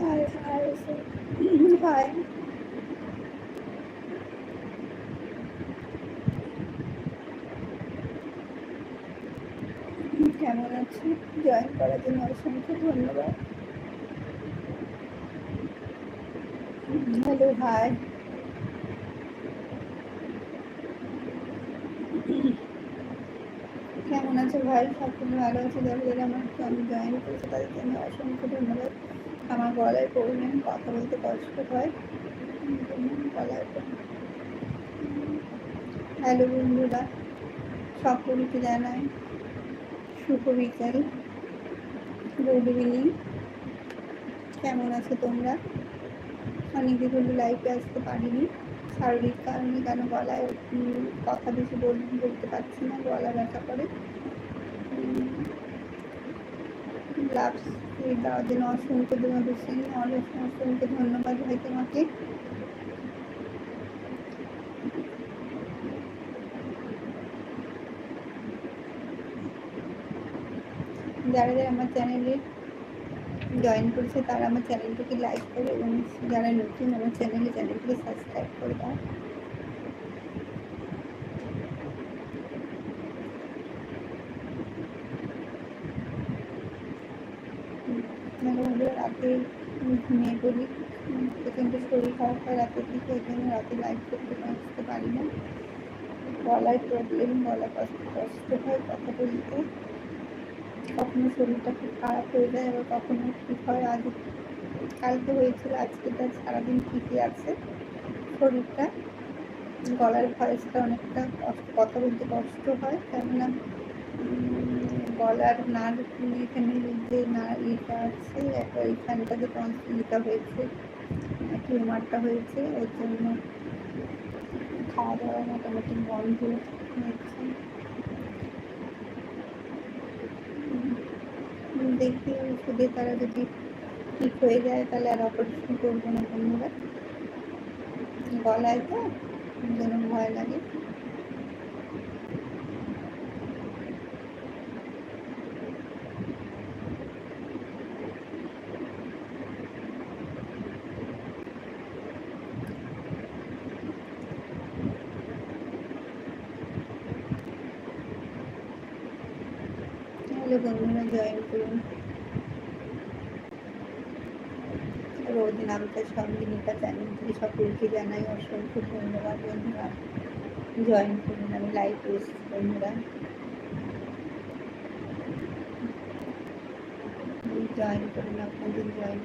High high high কেমন আছি? Join করার জন্য অসংখ্য ধন্যবাদ। হ্যালো হাই কেমন আছে ভাই? সকলে ভালো আছে। যারা আমার আমি জয়েন করেছে তাদেরকে আমি অসংখ্য ধন্যবাদ। আমার গলায় প্রবলেম কথা বলতে কষ্ট হয়। গলায় হ্যালো বন্ধুরা, সকলকে জানাই শুভ বিকাল। Good evening. কেমন আছো তোমরা? অনেকদিন হলো লাইফে আসতে পারিনি। শারীরিক কারণে কেন গলায় কথা বেশি বলতে পারছি না, গলা ব্যথা করে। লাভস দেওয়ার জন্য অসংখ্য তোমাদের অসংখ্য ধন্যবাদ ভাই তোমাকে। যারা যারা আমার চ্যানেলে জয়েন করছে, তারা আমার চ্যানেলটিকে লাইক করে এবং যারা নতুন আমার চ্যানেলে, চ্যানেলটিকে সাবস্ক্রাইব করে দাও। রাতে ঘুমিয়ে পড়ি। প্রচণ্ড শরীর খারাপ হয় রাতের দিকে ওই জন্য রাতে লাইভ করতে আসতে পারি না। গলায় প্রবলেম গলা কষ্ট কষ্ট হয় কথা বলতে। কখনো শরীরটা খুব খারাপ হয়ে যায়, আবার কখনো ঠিক হয়। আজ কালকে হয়েছিল, আজকে তার সারাদিন ঠিকই আছে শরীরটা। গলার ভয়েসটা অনেকটা কথা বলতে কষ্ট হয়। কেননা গলার নার এখানে যে না ইটা আছে একটা ওইখানটা যে টনসিলটা হয়েছে টিউমারটা হয়েছে, ওর জন্য খাওয়া দাওয়া মোটামুটি বন্ধ হয়েছে দেখি ওষুধে তারা যদি ঠিক হয়ে যায়, তাহলে আর অপারেশন করব না বন্ধুরা গলায় তো ভয় লাগে হলে বন্ধুরা জয়েন করুন রোজ নামটা চ্যানেল থেকে সকলকে জানাই অসংখ্য ধন্যবাদ বন্ধুরা জয়েন করুন আমি লাইভ করছি বন্ধুরা জয়েন করুন আপনাদের জয়েন